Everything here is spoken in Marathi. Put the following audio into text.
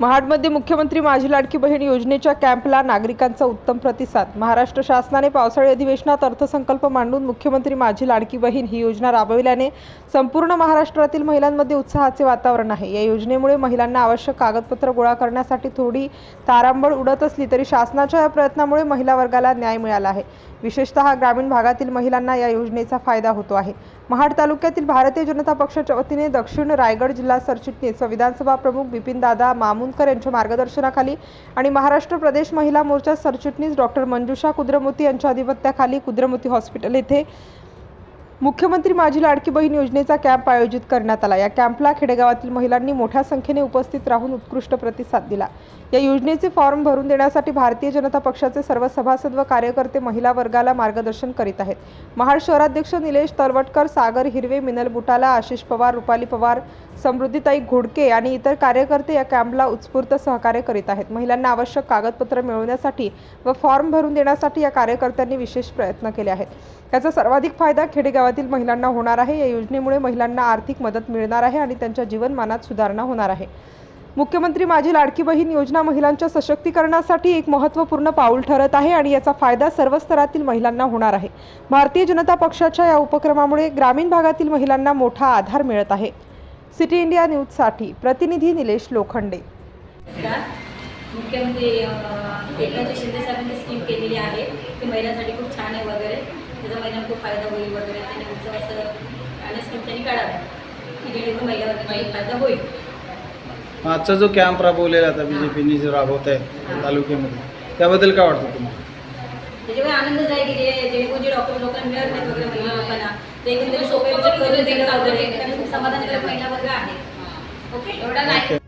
महाडमध्ये मुख्यमंत्री माझी लाडकी बहीण योजनेच्या कॅम्पला नागरिकांचा उत्तम प्रतिसाद. महाराष्ट्र शासनाने पावसाळी अधिवेशनात अर्थसंकल्प मांडून मुख्यमंत्री माझी लाडकी बहीण ही योजना राबविल्याने संपूर्ण महाराष्ट्रातील महिलांमध्ये उत्साहाचे वातावरण आहे. या योजनेमुळे महिलांना आवश्यक कागदपत्र गोळा करण्यासाठी थोडी तारांबळ उडत असली तरी शासनाच्या या प्रयत्नामुळे महिला वर्गाला न्याय मिळाला आहे. विशेषतः ग्रामीण भागातील महिलांना या योजनेचा फायदा होतो आहे. महाड तालुक्यातील भारतीय जनता पक्षाच्या वतीने दक्षिण रायगड जिल्हा सरचिटणीस व विधानसभा प्रमुख बिपिनदादा मामुनकर यांच्या मार्गदर्शनाखाली आणि महाराष्ट्र प्रदेश महिला मोर्चा सरचिटणीस डॉक्टर मंजुषा कुद्रमुती यांच्या अधिपत्याखाली कुद्रमुती हॉस्पिटल येथे मुख्यमंत्री माझी लाडकी बहीण योजनेचा कॅम्प आयोजित करण्यात आला. या कॅम्पला खेडेगावातील महिलांनी मोठ्या संख्येने उपस्थित राहून उत्कृष्ट प्रतिसाद दिला. या योजनेचे फॉर्म भरून देण्यासाठी भारतीय जनता पक्षाचे सर्व सभासद व कार्यकर्ते महिला वर्गाला मार्गदर्शन करीत आहेत. महाड शहराध्यक्ष निलेश तलवटकर सागर हिरवे मिनल बुटाला आशिष पवार रुपाली पवार समृद्धीताई घोडके आणि इतर कार्यकर्ते या कॅम्पला उत्स्फूर्त सहकार्य करीत आहेत. महिलांना आवश्यक कागदपत्र मिळवण्यासाठी व फॉर्म भरून देण्यासाठी या कार्यकर्त्यांनी विशेष प्रयत्न केले आहेत. याचा सर्वाधिक फायदा खेडेगाव गावातील महिलांना होणार आहे. या योजनेमुळे महिलांना आर्थिक मदत मिळणार आहे आणि त्यांच्या जीवनमानात सुधारणा होणार आहे. मुख्यमंत्री माझी लाडकी बहीण योजना महिलांच्या सशक्तीकरणासाठी एक महत्त्वपूर्ण पाऊल ठरत आहे आणि याचा फायदा सर्व स्तरातील महिलांना होणार आहे. भारतीय जनता पक्षाच्या या उपक्रमामुळे ग्रामीण भागातील महिलांना मोठा आधार मिळत आहे. सिटी इंडिया न्यूजसाठी प्रतिनिधी निलेश लोखंडे. मुख्यमंत्री एकनाथ शिंदे साहेबांनी स्कीम केलेली आहे. ती महिलांसाठी खूप छान आहे वगैरे. त्याचा महिलांना खूप फायदा होईल वगैरे त्यांनी उत्सव असं आणि स्कीम त्यांनी काढाव्या की जेणेकरून महिला वर्गाचा फायदा होईल. आजचा जो कॅम्प राबवलेला आता बी जे पीने जो राबवत आहे तालुक्यामध्ये त्याबद्दल काय वाटतं तुम्हाला? त्याच्यामुळे आनंदच आहे की जे जेणेकरून जे डॉक्टर लोकांना मिळत नाहीत वगैरे महिला लोकांना ते एकंदरीत सोपे उपचार करून देणं वगैरे त्यामुळे खूप समाधानकारक महिला वर्ग आहे. ओके? एवढा नाही.